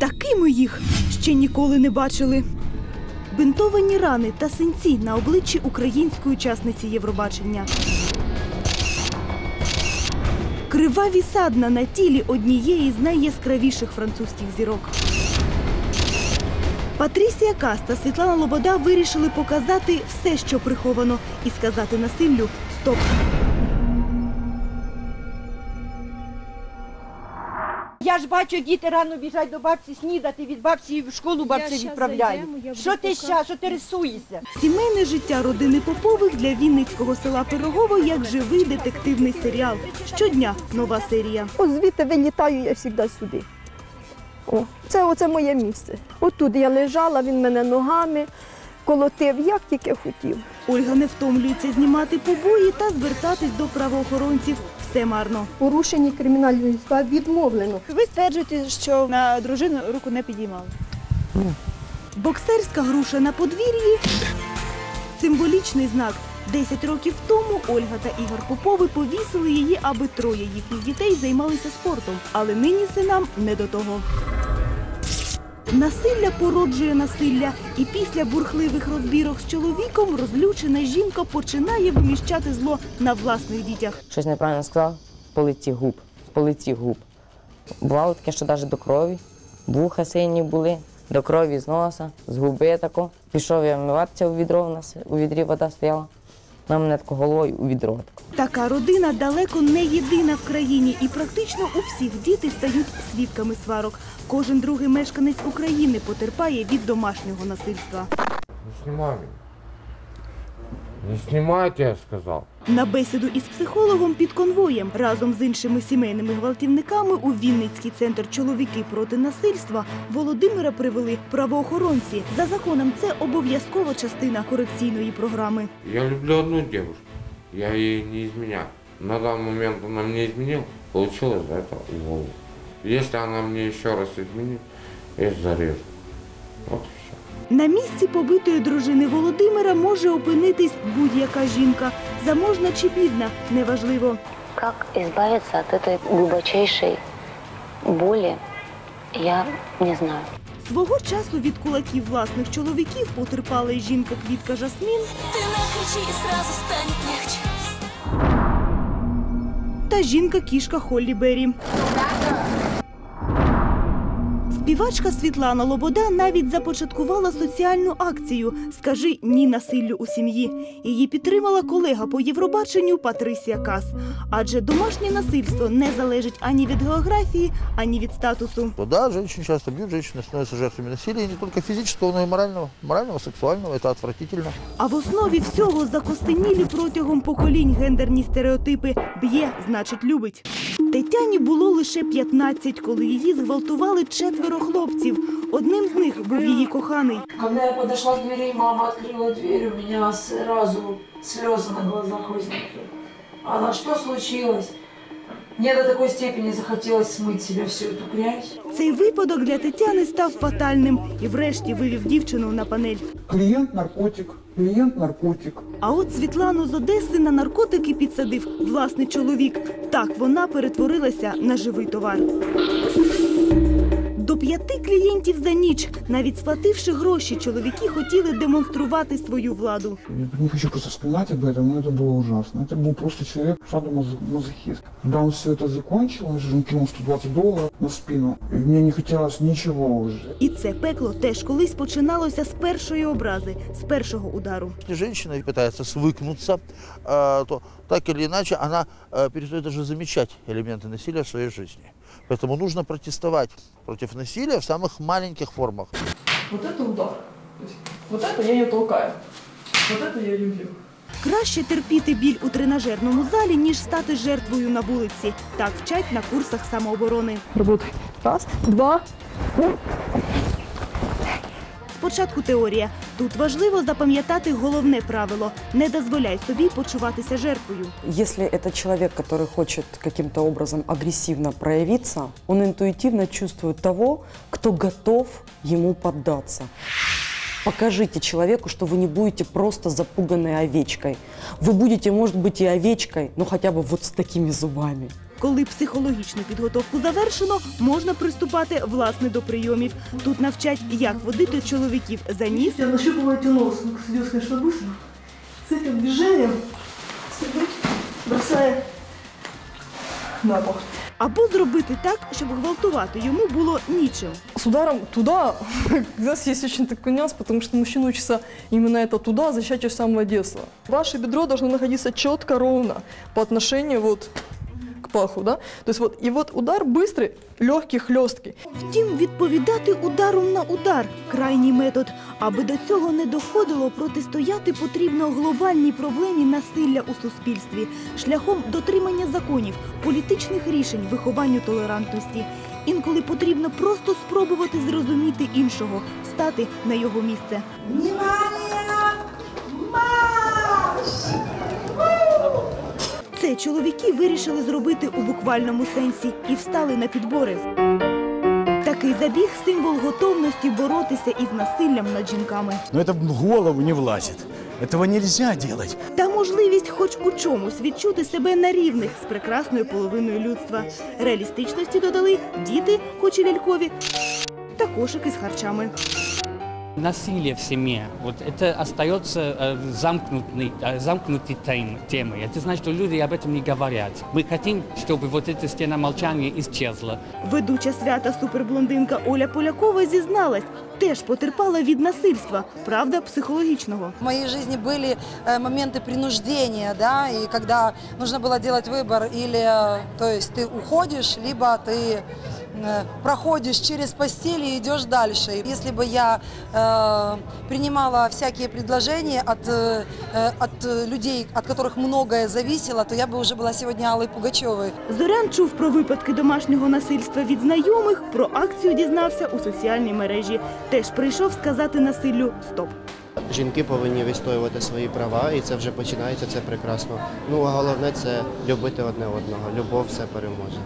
Такими їх ще ніколи не бачили. Бинтовані рани та синці на обличчі української учасниці Євробачення. Криваві садна на тілі однієї з найяскравіших французьких зірок. Патрісія Кас та Світлана Лобода вирішили показати все, що приховано, і сказати насиллю стоп. Я ж бачу, діти рано біжать до бабці снідати, від бабці в школу бабці відправляють. Що ти щас, що ти рисуєшся? Сімейне життя родини Попових для Вінницького села Пирогово як живий детективний серіал. Щодня нова серія. От звідти вилітаю я завжди сюди. О, це оце моє місце. Отут я лежала, він мене ногами колотив, як тільки хотів. Ольга не втомлюється знімати побої та звертатись до правоохоронців. Все марно. Порушені кримінальної справи відмовлено. Ви стверджуєте, що на дружину руку не підіймали. Боксерська груша на подвір'ї символічний знак. Десять років тому Ольга та Ігор Попови повісили її, аби троє їхніх дітей займалися спортом. Але нині синам не до того. Насилля породжує насилля, і після бурхливих розбірок з чоловіком розлючена жінка починає виміщати зло на власних дітях. щось неправильно сказав, полетів губ, полетів губ. Бувало таке, що навіть до крові, вуха сині були, до крові з носа, з губи тако. Пішов я вмиватися у відро, у нас у відрі вода стояла. На мене тако головою у відро. Така родина далеко не єдина в країні, і практично у всіх діти стають свідками сварок. Кожен другий мешканець України потерпає від домашнього насильства. Меня. Не снимайте, я сказал. На бесіду із психологом під конвоєм разом з іншими сімейними гвалтівниками у Вінницький центр чоловіки проти насильства Володимира привели правоохоронці. За законом це обов'язкова частина корекційної програми. Я люблю одну девушку. Я ей не изменяю. На данный момент она мне изменила, получила за это уволу. Если она мне еще раз изменит, я её зарежу. Вот и все. на місці побитої дружини Володимира може опинитись будь-яка жінка, заможна чи бідна, неважливо. Как избавиться от этой глубочайшей боли, я не знаю. Свого часу від кулаків власних чоловіків потерпала й жінка Квітка Жасмін Ты накричи, и сразу станет легче. та жінка кішка Холлі Беррі. Співачка Світлана Лобода навіть започаткувала соціальну акцію Скажи ні насиллю у сім'ї. Її підтримала колега по Євробаченню Патрисія Кас. Адже домашнє насильство не залежить ані від географії, ані від статусу. То да, женщин часто бьют, женщины становятся жертвами насилия, и не только физического, но и морального. Морального, сексуального, это отвратительно. А в основі всього закостенілі протягом поколінь гендерні стереотипи б'є, значить, любить. Тетяні було лише 15, коли її зґвалтували четверо хлопців. Одним з них був її коханий. Коли я підійшла до двері, мама відкрила двері, у мене одразу сльози на глазах возникли. Она, що случилось? Мне до такої степені захотілося смити себе всю цю грязь. Цей випадок для Тетяни став фатальним і врешті вивів дівчину на панель. Клієнт наркотик, клієнт наркотик. А от Світлану з Одеси на наркотики підсадив власний чоловік. Так вона перетворилася на живий товар До п'яти клієнтів за ніч, навіть сплативши гроші, чоловіки хотіли демонструвати свою владу. Я не хочу просто вспоминать об этом, но это было ужасно. Это был просто человек, садомазохист. Когда он все это закончил, он же кинул 120 долларов на спину. И мне не хотелось ничего уже. І це пекло теж колись починалося з першої образи, з першого удару. Если женщина пытается свыкнуться, э, то так или иначе она э, перестает даже замечать элементы насилия в своей жизни. Поэтому нужно протестовать против насилия в самых маленьких формах. Вот это удар. То есть, вот это я ее толкаю. Вот это я люблю. Краще терпіти біль у тренажерному залі, ніж стати жертвою на вулиці. Так вчать на курсах самооборони. Работай. Раз, два. Спочатку теорія. Тут важливо запам'ятати головне правило: не дозволяй собі почуватися жертвою. Если это человек, который хочет каким-то образом агрессивно проявиться, он интуитивно чувствует того, кто готов ему поддаться. Покажите человеку, что вы не будете просто запуганной овечкой. Вы будете, может быть, и овечкой, но хотя бы вот с такими зубами. Коли психологічну підготовку завершено, можна приступати власне до прийомів. Тут навчать, як водити чоловіків за ніс, Я нащупываете нос, ну, идет, конечно, быстро. С этим движением сидит, бросая на пол. або зробити так, щоб гвалтувати йому було нічим. С ударом туда, у нас есть очень такой нюанс, потому что мужчина учится именно это туда защищать с самого детства. Ваше бедро должно находиться четко, ровно по отношению вот к паху, да? То есть вот, и вот удар быстрый, легкий, хлесткий. Втім, відповідати ударом на удар крайній метод. Аби до цього не доходило, протистояти потрібно глобальній проблемі насилля у суспільстві шляхом дотримання законів, політичних рішень, вихованню толерантності. Інколи потрібно просто спробувати зрозуміти іншого, стати на його місце. Це чоловіки вирішили зробити у буквальному сенсі і встали на підбори. Такий забіг символ готовності боротися із насиллям над жінками. Но это в голову не влазит. Этого нельзя делать. Та можливість хоч у чомусь відчути себе на рівних з прекрасною половиною людства. Реалістичності додали діти, хоч і лялькові, та кошики з харчами. Насилие в семье, вот это остается э, замкнутой, э, замкнутой тем- темой. Это значит, что люди об этом не говорят. Мы хотим, чтобы вот эта стена молчания исчезла. Ведуча свята суперблондинка Оля Полякова зізналась, теж потерпала від насильства, правда, психологічного. В моей жизни были э, моменты принуждения, да, и когда нужно было делать выбор, или, э, то есть ты уходишь, либо ты э, проходишь через постель и идешь дальше. И Если бы я э, принимала всякие предложения от, э, э, от э, людей, от которых многое зависело, то я бы уже была сегодня Аллой Пугачевой. Зорян чув про випадки домашнього насильства від знайомих, про акцію дізнався у соціальній мережі. Теж прийшов сказати насиллю стоп. Жінки повинні відстоювати свої права, і це вже починається, це прекрасно. Ну а головне це любити одне одного. Любов все переможе.